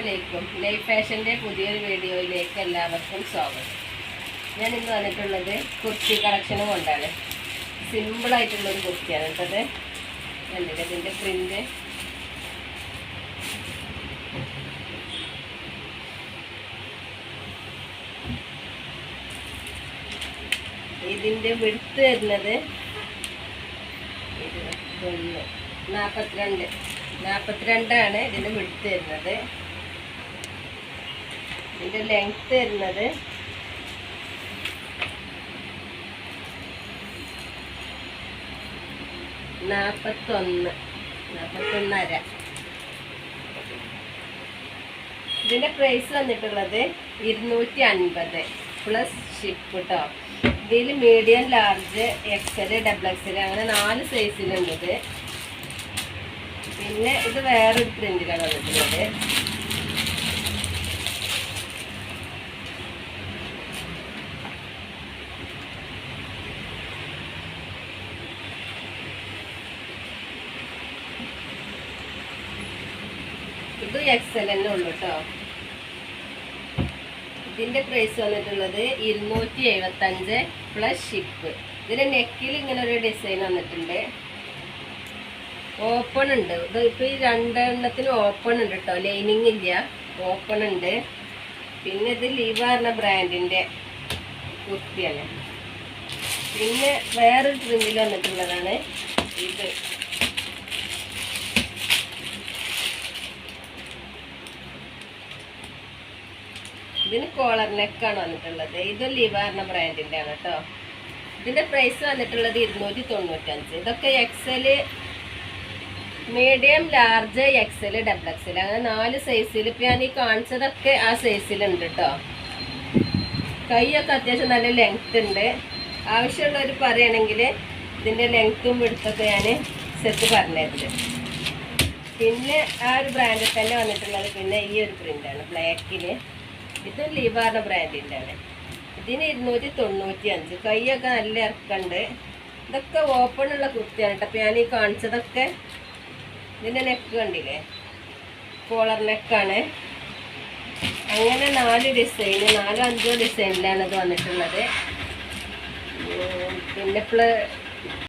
അലൈക്കും ലൈഫ് ഫാഷന്റെ പുതിയൊരു വീഡിയോയിലേക്ക് എല്ലാവർക്കും സ്വാഗതം. ഞാൻ ഇന്ന് വന്നിട്ടുള്ളത് കുർത്തി കളക്ഷനും കൊണ്ടാണ്. സിമ്പിളായിട്ടുള്ളൊരു കുർത്തിയാണ് കേട്ടത്. കണ്ടില്ലേ ഇതിന്റെ പ്രിന്റ് ഇതിന്റെ വിടുത്ത് വരുന്നത് ഇരുപത്തൊന്ന് നാൽപ്പത്തിരണ്ട് നാൽപ്പത്തിരണ്ടാണ് ഇതിന്റെ വിടുത്ത് വരുന്നത്. ഇതിന്റെ ലെങ്ത് വരുന്നത് നാൽപ്പത്തൊന്ന് നാൽപ്പത്തൊന്നര ഇതിന്റെ പ്രൈസ് വന്നിട്ടുള്ളത് ഇരുന്നൂറ്റി അൻപത് പ്ലസ് ഷിപ്പ് കേട്ടോ ഇതിൽ medium large XL double XL അങ്ങനെ നാല് സൈസിലുണ്ട് പിന്നെ ഇത് വേറൊരു പ്രിന്റിലാണ് വന്നിട്ടുള്ളത്. ഇത് എക്സൽ തന്നെ ഉള്ളു കേട്ടോ ഇതിന്റെ പ്രൈസ് വന്നിട്ടുള്ളത് ഇരുന്നൂറ്റി എഴുപത്തഞ്ച് പ്ലസ് ഷിപ്പ് ഇതിന്റെ നെക്കിൽ ഇങ്ങനെ ഒരു ഡിസൈൻ വന്നിട്ടുണ്ട്. ഓപ്പൺ ഉണ്ട്. ഇത് ഇപ്പൊ ഈ രണ്ടെണ്ണത്തിന് ഓപ്പൺ ഉണ്ട് കേട്ടോ ലൈനിങ് ഇല്ല. ഓപ്പൺ ഉണ്ട്. പിന്നെ ഇത് ലീവ പറഞ്ഞ ബ്രാൻഡിന്റെ കുർത്തിയാണ്. പിന്നെ വേറൊരു പ്രിന്റിൽ വന്നിട്ടുള്ളതാണ് ഇത്. ഇതിന് കോളർ നെക്കാണ് വന്നിട്ടുള്ളത്. ഇത് ലിവാറിന ബ്രാൻഡിന്റെ ആണ് കേട്ടോ ഇതിന്റെ പ്രൈസ് വന്നിട്ടുള്ളത് ഇരുന്നൂറ്റി തൊണ്ണൂറ്റഞ്ച് ഇതൊക്കെ XL medium large XL double XL അങ്ങനെ നാല് സൈസിൽ ഇപ്പം ഞാൻ ഈ കാണിച്ചതൊക്കെ ആ സൈസിലുണ്ട് കേട്ടോ കൈയൊക്കെ അത്യാവശ്യം നല്ല ലെങ്ത് ഉണ്ട്. ആവശ്യമുള്ളവർ പറയുകയാണെങ്കിൽ ഇതിന്റെ ലെങ്ത്തും വിടുത്തൊക്കെ ഞാൻ സെറ്റ് പറഞ്ഞിട്ടുണ്ട് പിന്നെ ആ ഒരു ബ്രാൻഡിൽ തന്നെ വന്നിട്ടുള്ളത് പിന്നെ ഈ ഒരു പ്രിന്റാണ് ബ്ലാക്കിൽ ഇത് ലിവാറിന്റെ ബ്രാൻഡിന്റെ ആണ്. ഇതിന് ഇരുന്നൂറ്റി തൊണ്ണൂറ്റി അഞ്ച് കൈയൊക്കെ നല്ല ഇറക്കുന്നുണ്ട് ഇതൊക്കെ ഓപ്പൺ ഉള്ള കുർത്തിയാണ് കേട്ടോ. അപ്പോൾ ഞാൻ ഈ കാണിച്ചതൊക്കെ ഇതിന്റെ നെക്ക് കണ്ടില്ലേ? കോളർ നെക്കാണ് അങ്ങനെ നാല് ഡിസൈൻ നാലോ അഞ്ചോ ഡിസൈനിലാണ് ഇത് വന്നിട്ടുള്ളത്. പിന്നെ പ്ല